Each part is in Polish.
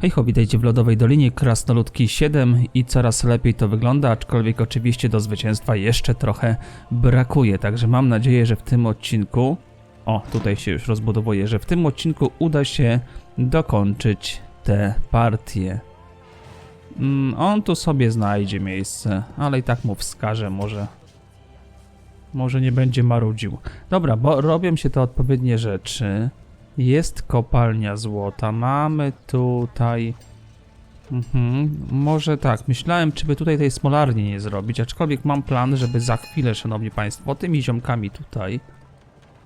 Hejho, witajcie w Lodowej Dolinie Krasnoludki 7 i coraz lepiej to wygląda, aczkolwiek oczywiście do zwycięstwa jeszcze trochę brakuje, także mam nadzieję, że w tym odcinku, o tutaj się już rozbudowuje, że w tym odcinku uda się dokończyć tę partię. Mm, on tu sobie znajdzie miejsce, ale i tak mu wskażę, może może nie będzie marudził. Dobra, bo robią się te odpowiednie rzeczy. Jest kopalnia złota. Mamy tutaj. Mhm. Może tak, myślałem, czy by tutaj tej smolarni nie zrobić, aczkolwiek mam plan, żeby za chwilę, szanowni państwo, tymi ziomkami tutaj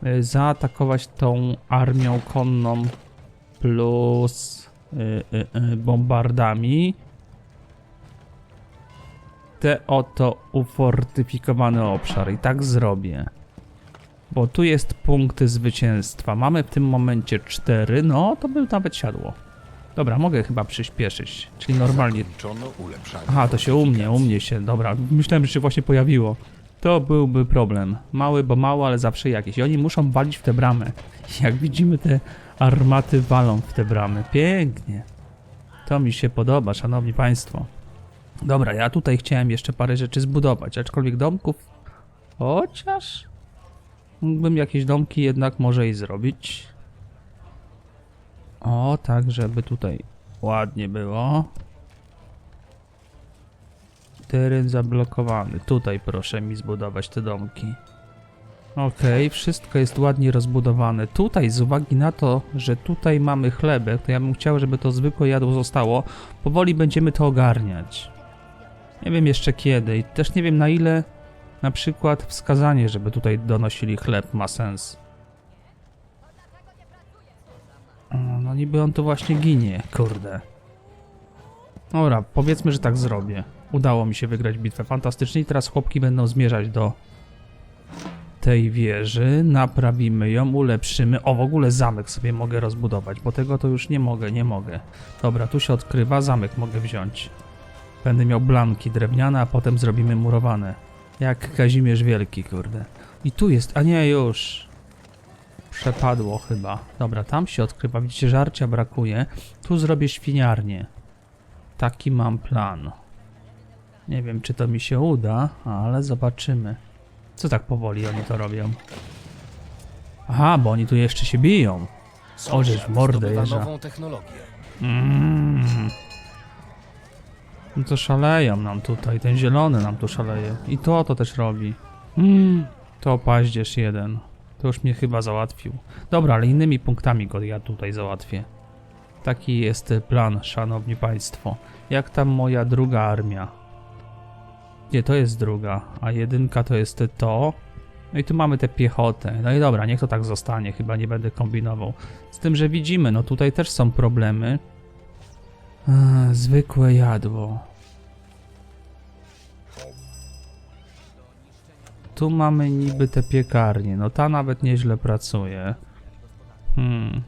y, zaatakować tą armią konną plus y, y, bombardami te oto ufortyfikowany obszar i tak zrobię. Bo tu jest punkt zwycięstwa. Mamy w tym momencie 4, no to by nawet siadło. Dobra, mogę chyba przyspieszyć, czyli normalnie. Aha, to się u mnie, u mnie się, dobra. Myślałem, że się właśnie pojawiło. To byłby problem. Mały, bo mało, ale zawsze jakiś. I oni muszą walić w te bramy. Jak widzimy, te armaty walą w te bramy. Pięknie. To mi się podoba, szanowni państwo. Dobra, ja tutaj chciałem jeszcze parę rzeczy zbudować, aczkolwiek domków... Chociaż... Mógłbym jakieś domki jednak może i zrobić. O, tak, żeby tutaj ładnie było. Teren zablokowany. Tutaj proszę mi zbudować te domki. Okej, wszystko jest ładnie rozbudowane. Tutaj, z uwagi na to, że tutaj mamy chlebek, to ja bym chciał, żeby to zwykłe jadło zostało. Powoli będziemy to ogarniać. Nie wiem jeszcze kiedy i też nie wiem na ile na przykład wskazanie, żeby tutaj donosili chleb ma sens. No niby on tu właśnie ginie, kurde. Dobra, powiedzmy, że tak zrobię. Udało mi się wygrać bitwę fantastycznie i teraz chłopki będą zmierzać do tej wieży. Naprawimy ją, ulepszymy. O, w ogóle zamek sobie mogę rozbudować, bo tego to już nie mogę, nie mogę. Dobra, tu się odkrywa, zamek mogę wziąć. Będę miał blanki drewniane, a potem zrobimy murowane. Jak Kazimierz Wielki, kurde. I tu jest, a nie już. Przepadło chyba. Dobra, tam się odkrywa. Widzicie, żarcia brakuje. Tu zrobię świniarnię. Taki mam plan. Nie wiem, czy to mi się uda, ale zobaczymy. Co tak powoli oni to robią? Aha, bo oni tu jeszcze się biją. W mordę jeża. nową technologię. Mm. No to szaleją nam tutaj, ten zielony nam tu szaleje. I to to też robi. Mm. To paździerz jeden. To już mnie chyba załatwił. Dobra, ale innymi punktami go ja tutaj załatwię. Taki jest plan, szanowni państwo. Jak tam moja druga armia? Nie, to jest druga, a jedynka to jest to. No i tu mamy tę piechotę. No i dobra, niech to tak zostanie, chyba nie będę kombinował. Z tym, że widzimy, no tutaj też są problemy. Ech, zwykłe jadło. Tu mamy niby te piekarnie. No ta nawet nieźle pracuje. Hmm.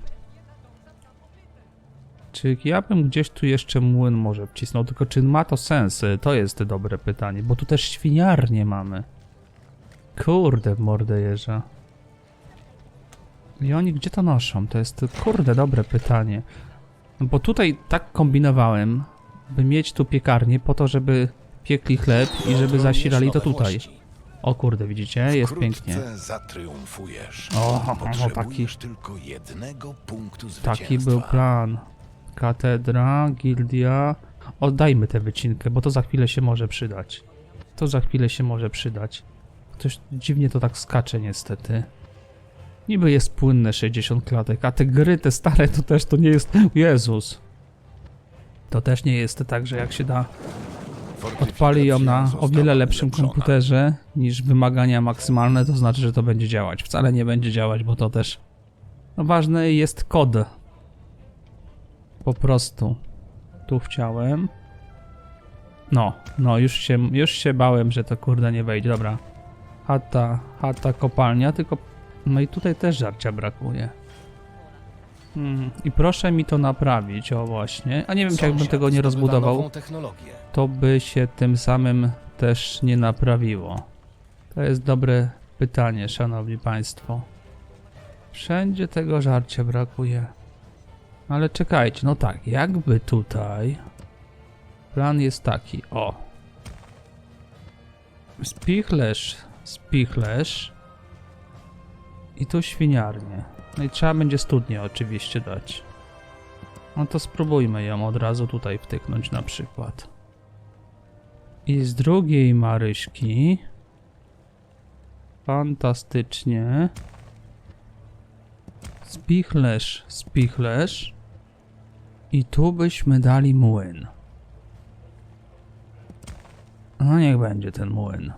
Czy ja bym gdzieś tu jeszcze młyn może wcisnął, tylko czy ma to sens? To jest dobre pytanie, bo tu też świniarnie mamy. Kurde, w mordę jeża. I oni gdzie to noszą? To jest, kurde, dobre pytanie. No bo tutaj tak kombinowałem, by mieć tu piekarnię po to, żeby piekli chleb i żeby zasilali to tutaj. O kurde, widzicie? Jest pięknie. zatriumfujesz. O, o, Potrzebujesz tylko jednego punktu zwycięstwa. Taki był plan. Katedra, gildia. Oddajmy tę wycinkę, bo to za chwilę się może przydać. To za chwilę się może przydać. Ktoś dziwnie to tak skacze niestety. Niby jest płynne 60 klatek, a te gry, te stare, to też to nie jest... Jezus. To też nie jest tak, że jak się da odpali ją na o wiele lepszym komputerze niż wymagania maksymalne, to znaczy, że to będzie działać. Wcale nie będzie działać, bo to też no, ważny jest kod. Po prostu. Tu chciałem. No, no już się, już się bałem, że to kurde nie wejdzie. Dobra. Chata, chata, kopalnia, tylko no i tutaj też żarcia brakuje. Hmm, I proszę mi to naprawić, o właśnie. A nie wiem, czy jakbym tego nie rozbudował to by się tym samym też nie naprawiło? To jest dobre pytanie, szanowni państwo. Wszędzie tego żarcia brakuje. Ale czekajcie, no tak, jakby tutaj... Plan jest taki, o. Spichlerz, spichlerz. I tu świniarnię. No i trzeba będzie studnię oczywiście dać. No to spróbujmy ją od razu tutaj wtyknąć na przykład. I z drugiej Maryśki... Fantastycznie. Spichlerz, spichlerz. I tu byśmy dali młyn. No niech będzie ten młyn.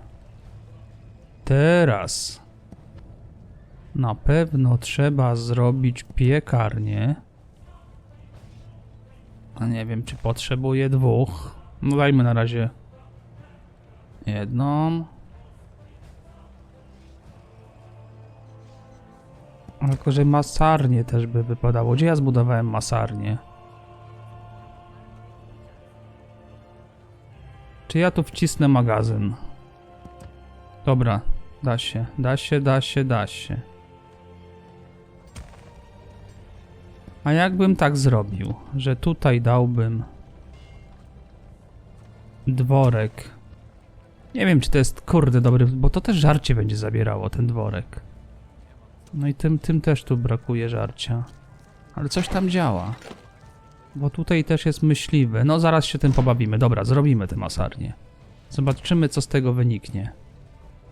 Teraz. Na pewno trzeba zrobić piekarnię. A nie wiem, czy potrzebuję dwóch. No dajmy na razie jedną. Tylko, że masarnię też by wypadało. Gdzie ja zbudowałem masarnię? Czy ja tu wcisnę magazyn? Dobra, da się, da się, da się, da się. A jakbym tak zrobił, że tutaj dałbym dworek. Nie wiem, czy to jest kurde dobry, bo to też żarcie będzie zabierało ten dworek. No i tym, tym też tu brakuje żarcia. Ale coś tam działa. Bo tutaj też jest myśliwy. No zaraz się tym pobawimy. Dobra, zrobimy tę masarnię. Zobaczymy, co z tego wyniknie.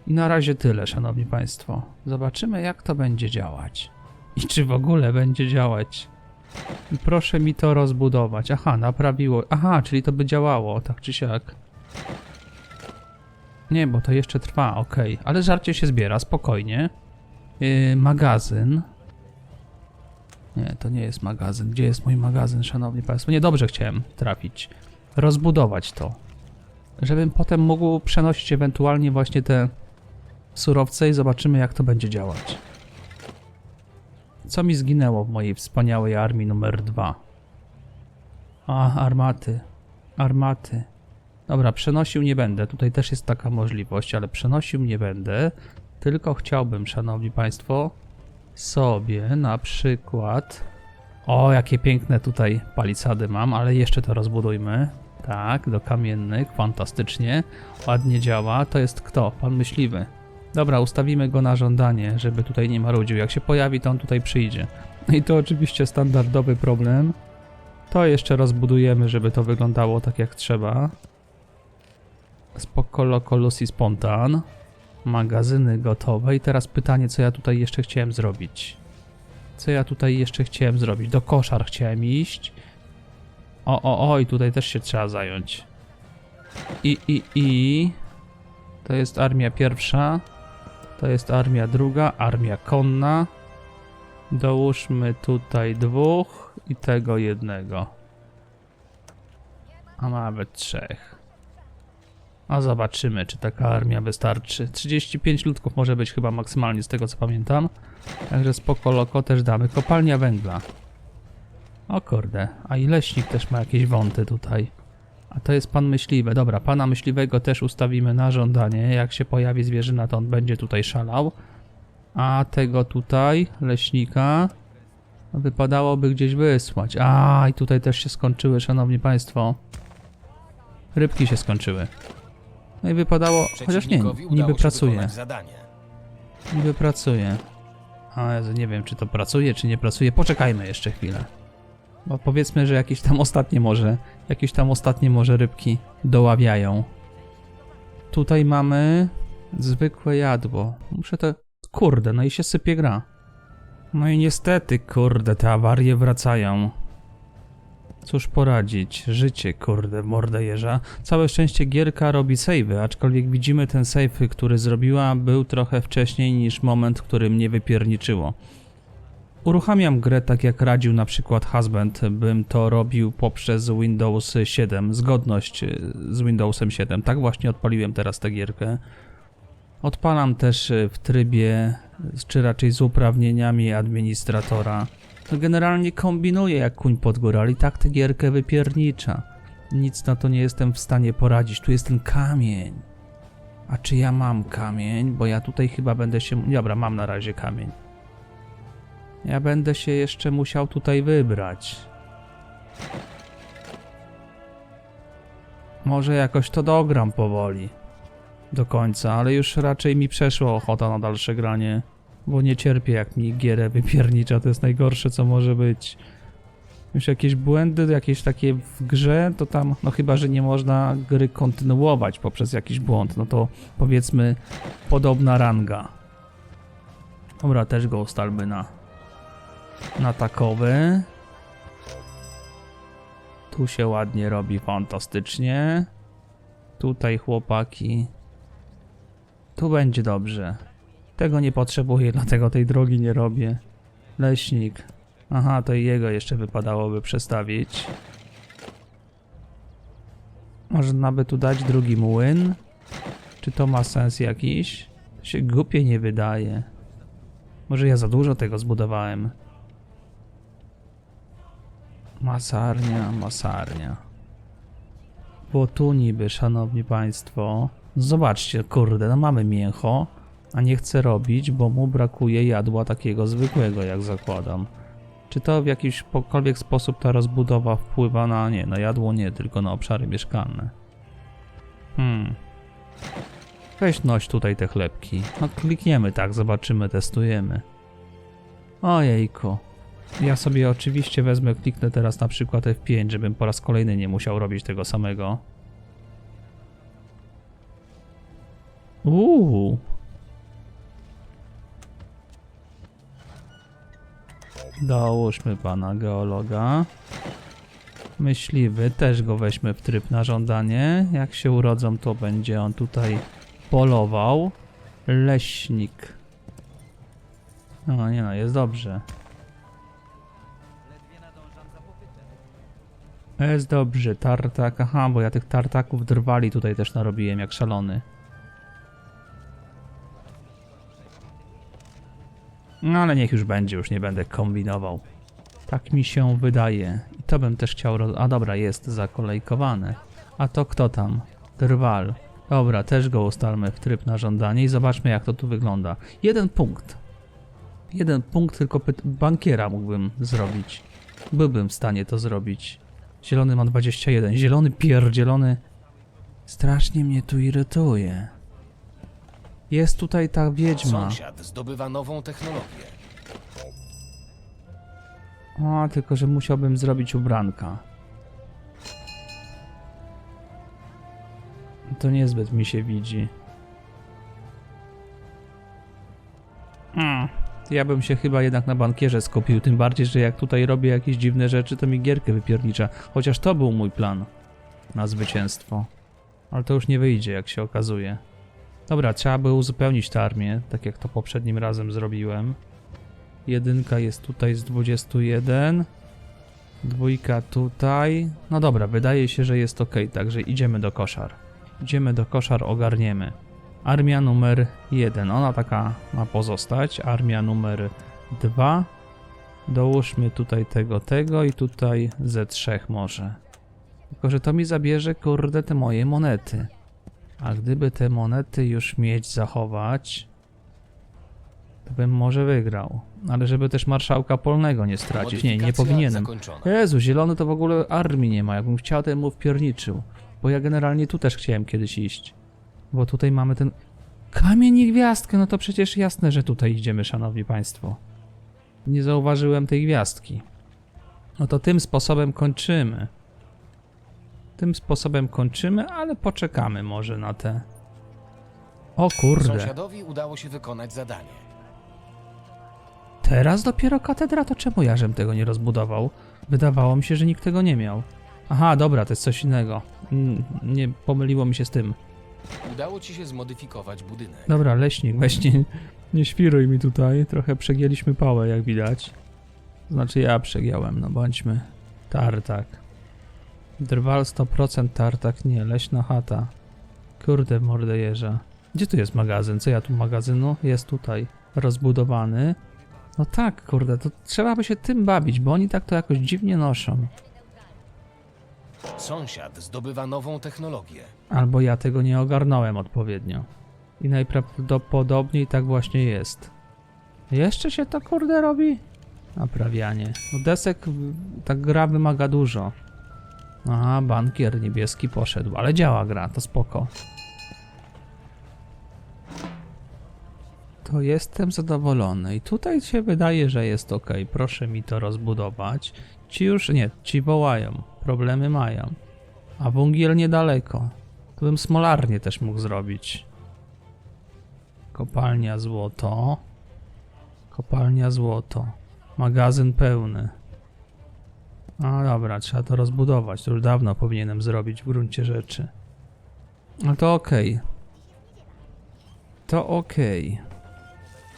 I na razie tyle, szanowni państwo. Zobaczymy, jak to będzie działać. I czy w ogóle będzie działać. Proszę mi to rozbudować. Aha, naprawiło. Aha, czyli to by działało, tak czy siak. Nie, bo to jeszcze trwa, okej. Ale żarcie się zbiera, spokojnie. Yy, magazyn. Nie, to nie jest magazyn. Gdzie jest mój magazyn, szanowni państwo? Nie, dobrze chciałem trafić. Rozbudować to. Żebym potem mógł przenosić ewentualnie właśnie te surowce i zobaczymy jak to będzie działać. Co mi zginęło w mojej wspaniałej armii numer dwa? A, armaty. Armaty. Dobra, przenosił nie będę. Tutaj też jest taka możliwość, ale przenosił nie będę. Tylko chciałbym, szanowni państwo, sobie na przykład... O, jakie piękne tutaj palisady mam, ale jeszcze to rozbudujmy. Tak, do kamiennych, fantastycznie. Ładnie działa. To jest kto? Pan myśliwy. Dobra, ustawimy go na żądanie, żeby tutaj nie marudził. Jak się pojawi, to on tutaj przyjdzie. I to oczywiście standardowy problem. To jeszcze rozbudujemy, żeby to wyglądało tak jak trzeba. Spoko, loko, lucy, spontan. Magazyny gotowe. I teraz pytanie, co ja tutaj jeszcze chciałem zrobić. Co ja tutaj jeszcze chciałem zrobić? Do koszar chciałem iść. O, o, o, i tutaj też się trzeba zająć. I, i, i... To jest armia pierwsza. To jest armia druga, armia konna. Dołóżmy tutaj dwóch i tego jednego. A nawet trzech. A zobaczymy, czy taka armia wystarczy. 35 ludków może być chyba maksymalnie z tego co pamiętam. Także spoko loko też damy. Kopalnia węgla. O kurde, a i leśnik też ma jakieś wąty tutaj. A to jest pan myśliwy. Dobra, pana myśliwego też ustawimy na żądanie. Jak się pojawi zwierzyna, to on będzie tutaj szalał. A tego tutaj, leśnika, wypadałoby gdzieś wysłać. A, i tutaj też się skończyły, szanowni państwo. Rybki się skończyły. No i wypadało, chociaż nie, niby pracuje. Niby pracuje. A nie wiem, czy to pracuje, czy nie pracuje. Poczekajmy jeszcze chwilę. Bo powiedzmy, że jakieś tam ostatnie może, jakieś tam ostatnie może rybki doławiają. Tutaj mamy zwykłe jadło. Muszę to... Kurde, no i się sypie gra. No i niestety, kurde, te awarie wracają. Cóż poradzić, życie, kurde, mordę jeża. Całe szczęście gierka robi save'y, aczkolwiek widzimy ten save, który zrobiła, był trochę wcześniej niż moment, w którym mnie wypierniczyło. Uruchamiam grę tak jak radził na przykład Husband, bym to robił poprzez Windows 7, zgodność y, z Windowsem 7. Tak właśnie odpaliłem teraz tę gierkę. Odpalam też y, w trybie, czy raczej z uprawnieniami administratora. Generalnie kombinuję jak kuń pod górę, ale i tak tę gierkę wypiernicza. Nic na to nie jestem w stanie poradzić. Tu jest ten kamień. A czy ja mam kamień? Bo ja tutaj chyba będę się... Dobra, mam na razie kamień. Ja będę się jeszcze musiał tutaj wybrać. Może jakoś to dogram powoli. Do końca, ale już raczej mi przeszła ochota na dalsze granie. Bo nie cierpię jak mi gierę wypiernicza, to jest najgorsze co może być. Już jakieś błędy, jakieś takie w grze, to tam, no chyba, że nie można gry kontynuować poprzez jakiś błąd, no to powiedzmy podobna ranga. Dobra, też go ustalmy na, na takowy. Tu się ładnie robi, fantastycznie. Tutaj chłopaki. Tu będzie dobrze. Tego nie potrzebuję, dlatego tej drogi nie robię. Leśnik. Aha, to i jego jeszcze wypadałoby przestawić. Można by tu dać drugi młyn? Czy to ma sens jakiś? To się głupie nie wydaje. Może ja za dużo tego zbudowałem. Masarnia, masarnia. Bo tu niby, szanowni państwo. Zobaczcie, kurde, no mamy mięcho, a nie chce robić, bo mu brakuje jadła takiego zwykłego, jak zakładam. Czy to w jakiśkolwiek sposób ta rozbudowa wpływa na nie, na jadło nie, tylko na obszary mieszkalne? Hmm. Weź noś tutaj te chlebki. No klikniemy tak, zobaczymy, testujemy. Ojejku. Ja sobie oczywiście wezmę, kliknę teraz na przykład F5, żebym po raz kolejny nie musiał robić tego samego. Uuu. Dołóżmy pana geologa. Myśliwy, też go weźmy w tryb na żądanie. Jak się urodzą, to będzie on tutaj polował. Leśnik. No nie no, jest dobrze. Jest dobrze, tartak. Aha, bo ja tych tartaków drwali tutaj też narobiłem jak szalony. No ale niech już będzie, już nie będę kombinował. Tak mi się wydaje. I to bym też chciał. Roz... A dobra, jest zakolejkowane. A to kto tam? Drwal. Dobra, też go ustalmy w tryb na żądanie i zobaczmy jak to tu wygląda. Jeden punkt. Jeden punkt, tylko bankiera mógłbym zrobić. Byłbym w stanie to zrobić. Zielony ma 21. Zielony pierdzielony. Strasznie mnie tu irytuje. Jest tutaj ta wiedźma. Sąsiad zdobywa nową technologię. O, tylko że musiałbym zrobić ubranka. To niezbyt mi się widzi. Mm, ja bym się chyba jednak na bankierze skupił, tym bardziej, że jak tutaj robię jakieś dziwne rzeczy, to mi gierkę wypiernicza. Chociaż to był mój plan na zwycięstwo. Ale to już nie wyjdzie, jak się okazuje. Dobra, trzeba by uzupełnić tę armię, tak jak to poprzednim razem zrobiłem. Jedynka jest tutaj z 21. Dwójka tutaj. No dobra, wydaje się, że jest ok, także idziemy do koszar. Idziemy do koszar, ogarniemy. Armia numer 1, ona taka ma pozostać. Armia numer 2. Dołóżmy tutaj tego, tego i tutaj ze trzech może. Tylko, że to mi zabierze, kurde, te moje monety. A gdyby te monety już mieć, zachować, to bym może wygrał. Ale żeby też marszałka polnego nie stracić. Nie, nie powinienem. Jezu, zielony to w ogóle armii nie ma. Jakbym chciał, to bym mu wpierniczył. Bo ja generalnie tu też chciałem kiedyś iść. Bo tutaj mamy ten... Kamień i gwiazdkę, no to przecież jasne, że tutaj idziemy, szanowni państwo. Nie zauważyłem tej gwiazdki. No to tym sposobem kończymy. Tym sposobem kończymy, ale poczekamy może na te... O kurde. Sąsiadowi udało się wykonać zadanie. Teraz dopiero katedra, to czemu ja żem tego nie rozbudował? Wydawało mi się, że nikt tego nie miał. Aha, dobra, to jest coś innego. Mm, Nie pomyliło mi się z tym. Udało ci się zmodyfikować budynek. Dobra, leśnik, weź nie, świruj mi tutaj. Trochę przegięliśmy pałę, jak widać. Znaczy ja przegiąłem, no bądźmy. Tartak. Drwal 100% tartak, nie, leśna chata. Kurde, jeża. Gdzie tu jest magazyn? Co ja tu magazynu? Jest tutaj. Rozbudowany. No tak, kurde, to trzeba by się tym bawić, bo oni tak to jakoś dziwnie noszą. Sąsiad zdobywa nową technologię. Albo ja tego nie ogarnąłem odpowiednio. I najprawdopodobniej tak właśnie jest. Jeszcze się to kurde robi? Naprawianie. No desek, ta gra wymaga dużo. Aha, bankier niebieski poszedł, ale działa gra, to spoko. To jestem zadowolony i tutaj się wydaje, że jest ok. Proszę mi to rozbudować. Ci już, nie, ci wołają, problemy mają. A wągiel niedaleko. To bym smolarnię też mógł zrobić. Kopalnia złoto. Kopalnia złoto. Magazyn pełny. A dobra, trzeba to rozbudować. To już dawno powinienem zrobić w gruncie rzeczy. No to okej. To okej.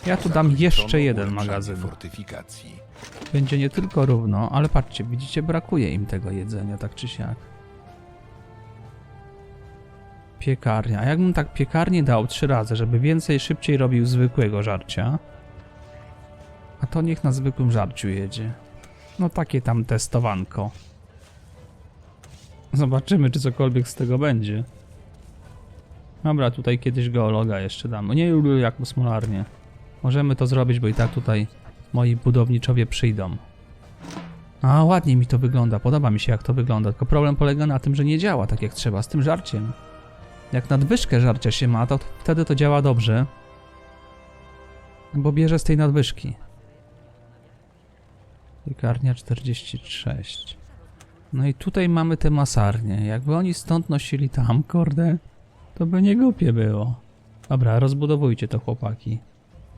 Ja tu dam jeszcze jeden magazyn. fortyfikacji. Będzie nie tylko równo, ale patrzcie, widzicie, brakuje im tego jedzenia, tak czy siak. Piekarnia. A jakbym tak piekarnię dał trzy razy, żeby więcej, szybciej robił zwykłego żarcia, a to niech na zwykłym żarciu jedzie. No takie tam testowanko. Zobaczymy, czy cokolwiek z tego będzie. Dobra, tutaj kiedyś geologa jeszcze dam. Nie jak smolarnie. Możemy to zrobić, bo i tak tutaj moi budowniczowie przyjdą. A ładnie mi to wygląda, podoba mi się jak to wygląda, tylko problem polega na tym, że nie działa tak jak trzeba z tym żarciem. Jak nadwyżkę żarcia się ma, to wtedy to działa dobrze, bo bierze z tej nadwyżki. Piekarnia 46. No i tutaj mamy te masarnie. Jakby oni stąd nosili tam, kurde, to by nie głupie było. Dobra, rozbudowujcie to chłopaki.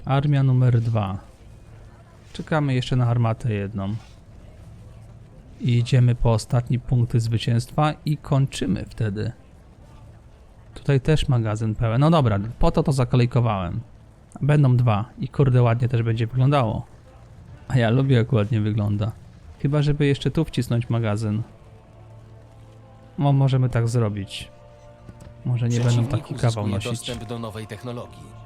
Armia numer dwa. Czekamy jeszcze na armatę jedną. I idziemy po ostatni punkty zwycięstwa i kończymy wtedy. Tutaj też magazyn pełen. No dobra, po to to zakolejkowałem. Będą dwa i kurde ładnie też będzie wyglądało. A ja lubię jak ładnie wygląda. Chyba żeby jeszcze tu wcisnąć magazyn. No możemy tak zrobić. Może nie będą taki kawał nosić. dostęp do nowej technologii.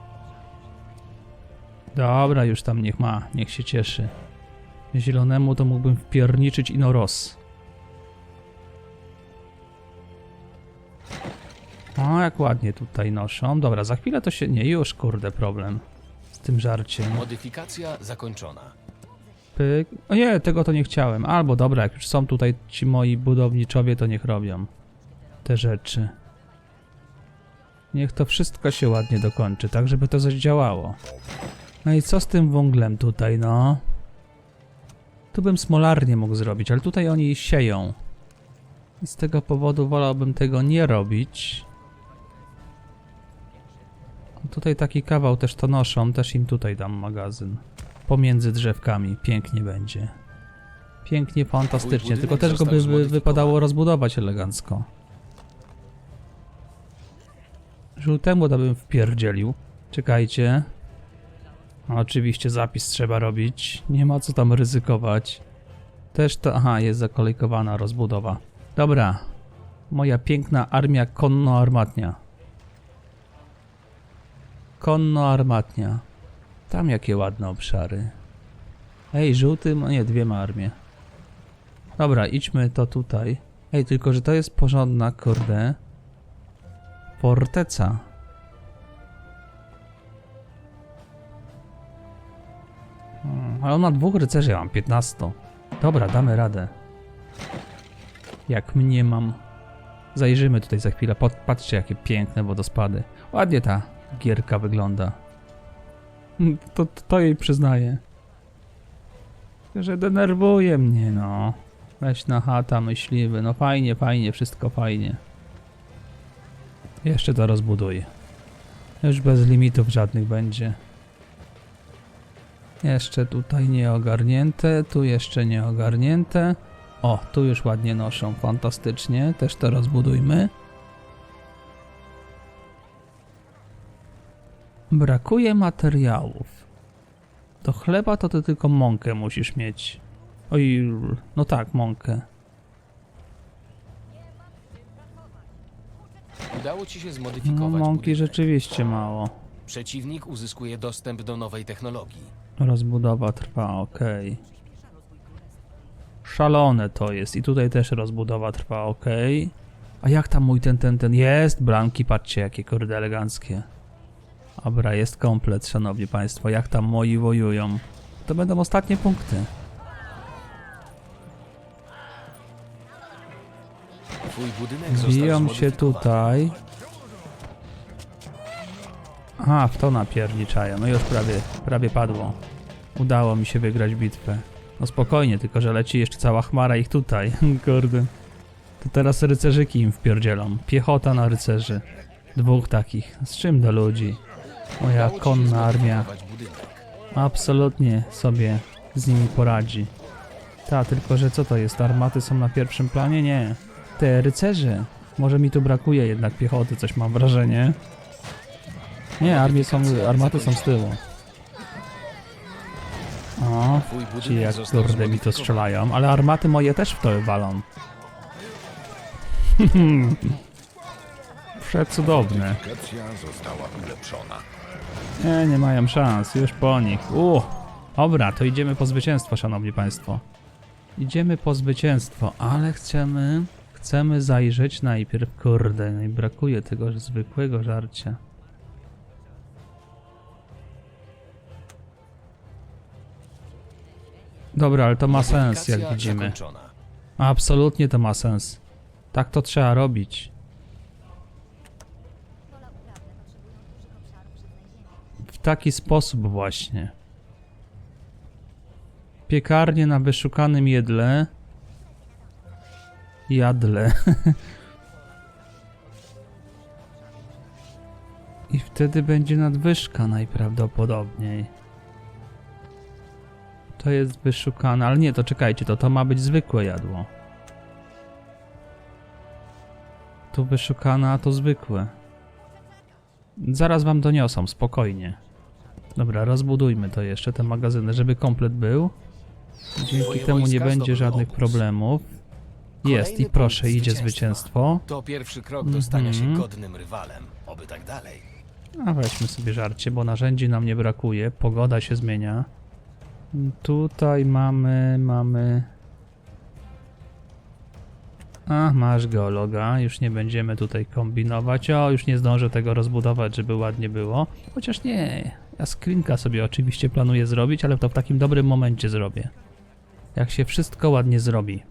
Dobra, już tam niech ma, niech się cieszy. Zielonemu to mógłbym wpierniczyć ino roz. O, jak ładnie tutaj noszą. Dobra, za chwilę to się... Nie, już kurde problem. Z tym żarciem. Modyfikacja zakończona. Pyk. O nie, tego to nie chciałem. Albo dobra, jak już są tutaj ci moi budowniczowie, to niech robią te rzeczy. Niech to wszystko się ładnie dokończy, tak żeby to coś działało. No i co z tym węglem tutaj, no? Tu bym smolarnię mógł zrobić, ale tutaj oni sieją. I z tego powodu wolałbym tego nie robić. Tutaj taki kawał też to noszą, też im tutaj dam magazyn. Pomiędzy drzewkami, pięknie będzie. Pięknie, fantastycznie, tylko też go by, wypadało rozbudować elegancko. Żółtemu to bym wpierdzielił. Czekajcie. Oczywiście zapis trzeba robić. Nie ma co tam ryzykować. Też to... Aha, jest zakolejkowana rozbudowa. Dobra. Moja piękna armia konno-armatnia. Konno-armatnia. Tam jakie ładne obszary. Ej, żółty... No nie, dwie ma armie. Dobra, idźmy to tutaj. Ej, tylko że to jest porządna, kurde. Forteca. Ale on dwóch rycerzy, ja mam 15. Dobra, damy radę. Jak mnie mam. Zajrzymy tutaj za chwilę. Patrzcie, jakie piękne wodospady. Ładnie ta gierka wygląda. To, to, jej przyznaję. Że denerwuje mnie, no. Leśna chata, myśliwy. No fajnie, fajnie, wszystko fajnie. Jeszcze to rozbuduję. Już bez limitów żadnych będzie. Jeszcze tutaj nieogarnięte, tu jeszcze nieogarnięte. O, tu już ładnie noszą, fantastycznie. Też to rozbudujmy. Brakuje materiałów. Do chleba to ty tylko mąkę musisz mieć. Oj, no tak, mąkę. Udało ci się No, zmodyfikować mąki budynek. rzeczywiście mało. Przeciwnik uzyskuje dostęp do nowej technologii. Rozbudowa trwa, ok. Szalone to jest. I tutaj też rozbudowa trwa, ok. A jak tam mój ten, ten, ten jest? Bramki, patrzcie, jakie kurde eleganckie. Dobra, jest komplet, szanowni państwo. Jak tam moi wojują? To będą ostatnie punkty. Biją się tutaj. A, w to napierniczają. No już prawie, prawie padło. Udało mi się wygrać bitwę. No spokojnie, tylko że leci jeszcze cała chmara ich tutaj. Kurde. To teraz rycerzyki im wpierdzielą. Piechota na rycerzy. Dwóch takich. Z czym do ludzi? Moja konna armia absolutnie sobie z nimi poradzi. Ta, tylko że co to jest? Armaty są na pierwszym planie? Nie. Te rycerze. Może mi tu brakuje jednak piechoty, coś mam wrażenie. Nie, armie są, armaty są z tyłu. O, ci jak kurde mi to strzelają, ale armaty moje też w to walą. Przecudowne. Nie, nie mają szans, już po nich. U, dobra, to idziemy po zwycięstwo, szanowni państwo. Idziemy po zwycięstwo, ale chcemy, chcemy zajrzeć najpierw, kurde, no i brakuje tego zwykłego żarcia. Dobra, ale to ma sens, jak widzimy. zakończona. Absolutnie to ma sens. Tak to trzeba robić. W taki sposób właśnie. Piekarnie na wyszukanym jedle. Jadle. I wtedy będzie nadwyżka najprawdopodobniej. To jest wyszukane, ale nie, to czekajcie, to to ma być zwykłe jadło. Tu wyszukane, a to zwykłe. Zaraz wam doniosą, spokojnie. Dobra, rozbudujmy to jeszcze, te magazyny, żeby komplet był. Dzięki Twoje temu nie będzie żadnych obóz. problemów. Jest i Kolejny proszę, punkt idzie zwycięstwo. To pierwszy krok do stania Mhm. się godnym rywalem. Oby tak dalej. A weźmy sobie żarcie, bo narzędzi nam nie brakuje. Pogoda się zmienia. Tutaj mamy, mamy... A, masz geologa. Już nie będziemy tutaj kombinować. O, już nie zdążę tego rozbudować, żeby ładnie było. Chociaż nie, ja screenka sobie oczywiście planuję zrobić, ale to w takim dobrym momencie zrobię. Jak się wszystko ładnie zrobi.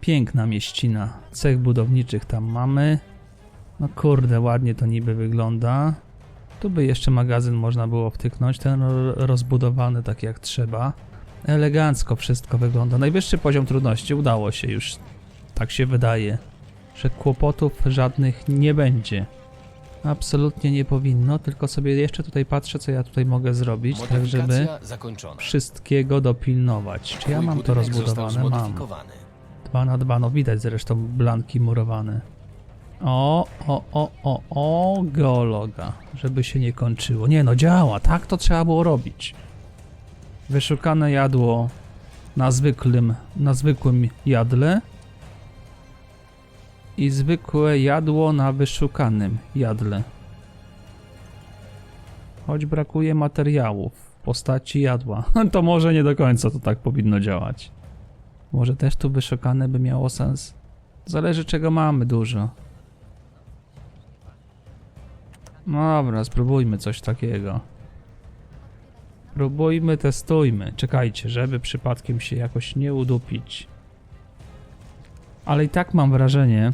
Piękna mieścina. Cech budowniczych tam mamy. No kurde, ładnie to niby wygląda. Tu by jeszcze magazyn można było wtyknąć, ten ro- rozbudowany tak jak trzeba. Elegancko wszystko wygląda. Najwyższy poziom trudności udało się już. Tak się wydaje, że kłopotów żadnych nie będzie. Absolutnie nie powinno, tylko sobie jeszcze tutaj patrzę, co ja tutaj mogę zrobić, tak żeby zakończona. wszystkiego dopilnować. Czy ja Twój mam to rozbudowane? Mam. zmodyfikowany. 2 na 2, no widać zresztą blanki murowane. O, o, o, o, o, geologa, żeby się nie kończyło. Nie no, działa, tak to trzeba było robić. Wyszukane jadło na zwykłym, na zwykłym jadle i zwykłe jadło na wyszukanym jadle. Choć brakuje materiałów w postaci jadła, to może nie do końca to tak powinno działać. Może też tu wyszukane by miało sens? Zależy czego mamy dużo. No dobra, spróbujmy coś takiego. Próbujmy, testujmy. Czekajcie, żeby przypadkiem się jakoś nie udupić. Ale i tak mam wrażenie,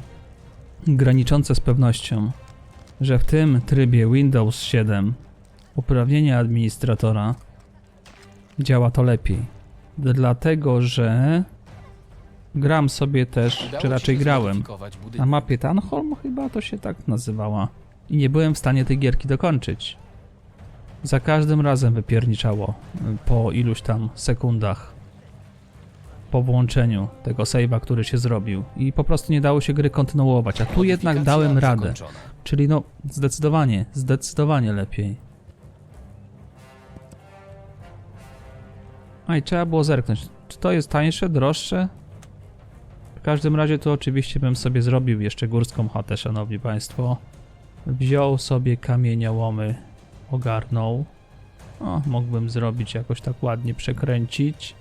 graniczące z pewnością, że w tym trybie Windows 7 uprawnienia administratora działa to lepiej. Dlatego, że gram sobie też, czy raczej grałem, na mapie Tanholm chyba to się tak nazywała. I nie byłem w stanie tej gierki dokończyć. Za każdym razem wypierniczało y, po iluś tam sekundach po włączeniu tego save'a, który się zrobił. I po prostu nie dało się gry kontynuować, a tu jednak dałem radę. Czyli no, zdecydowanie, zdecydowanie lepiej. A i trzeba było zerknąć, czy to jest tańsze, droższe? W każdym razie to oczywiście bym sobie zrobił jeszcze górską chatę, szanowni państwo. Wziął sobie kamieniołomy, ogarnął. O, mógłbym zrobić jakoś tak ładnie przekręcić.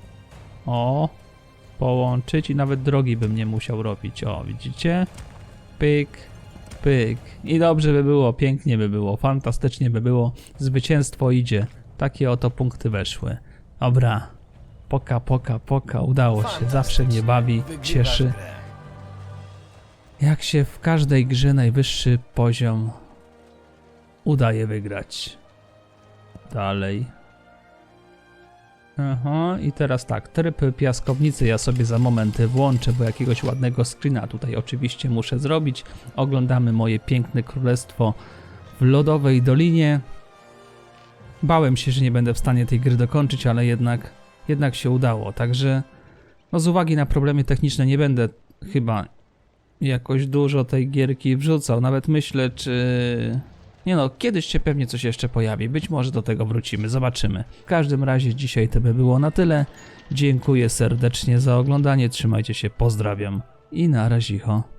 O, połączyć i nawet drogi bym nie musiał robić. O, widzicie? Pyk, pyk. I dobrze by było, pięknie by było, fantastycznie by było. Zwycięstwo idzie. Takie oto punkty weszły. Dobra. Poka, poka, poka, udało się. Zawsze mnie bawi, cieszy. Jak się w każdej grze najwyższy poziom udaje wygrać. Dalej. Aha, i teraz tak, tryb piaskownicy ja sobie za moment włączę, bo jakiegoś ładnego screena tutaj oczywiście muszę zrobić. Oglądamy moje piękne królestwo w lodowej dolinie. Bałem się, że nie będę w stanie tej gry dokończyć, ale jednak, jednak się udało. Także no z uwagi na problemy techniczne nie będę chyba jakoś dużo tej gierki wrzucał. Nawet myślę, czy... Nie no, kiedyś się pewnie coś jeszcze pojawi. Być może do tego wrócimy, zobaczymy. W każdym razie dzisiaj to by było na tyle. Dziękuję serdecznie za oglądanie, trzymajcie się, pozdrawiam i na razicho.